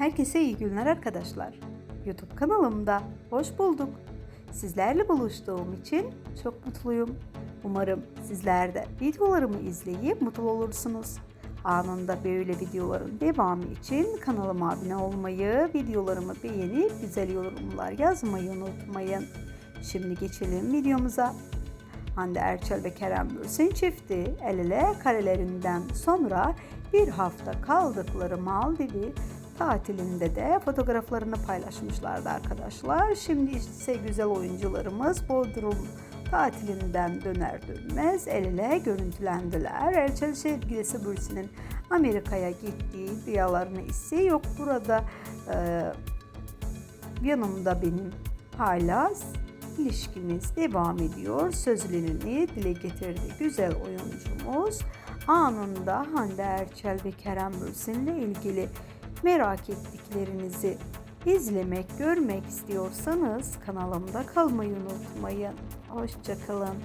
Herkese iyi günler arkadaşlar. YouTube kanalımda hoş bulduk. Sizlerle buluştuğum için çok mutluyum. Umarım sizler de videolarımı izleyip mutlu olursunuz. Anında böyle videoların devamı için kanalıma abone olmayı, videolarımı beğenip güzel yorumlar yazmayı unutmayın. Şimdi geçelim videomuza. Hande Erçel ve Kerem Bürsin çifti el ele karelerinden sonra bir hafta kaldıkları Maldivi tatilinde de fotoğraflarını paylaşmışlardı arkadaşlar. Şimdi ise güzel oyuncularımız Bodrum tatilinden döner dönmez el ele görüntülendiler. Erçel sevgilisi Bürsin'in Amerika'ya gittiği rüyalarını ise yok burada e, yanımda benim hala ilişkimiz devam ediyor. Sözlerini dile getirdi güzel oyuncumuz. Anında Hande Erçel ve Kerem Bürsin'le ilgili merak ettiklerinizi izlemek, görmek istiyorsanız kanalımda kalmayı unutmayın. Hoşçakalın.